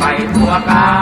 ไปทั่วกา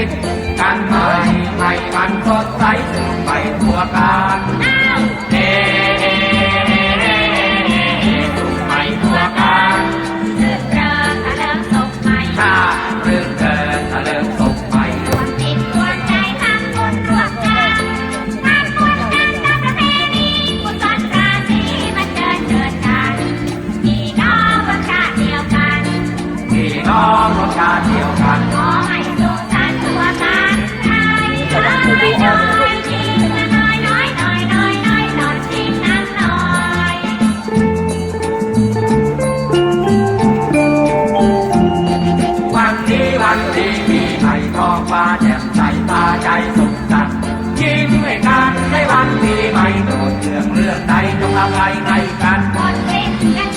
Spirit. กัน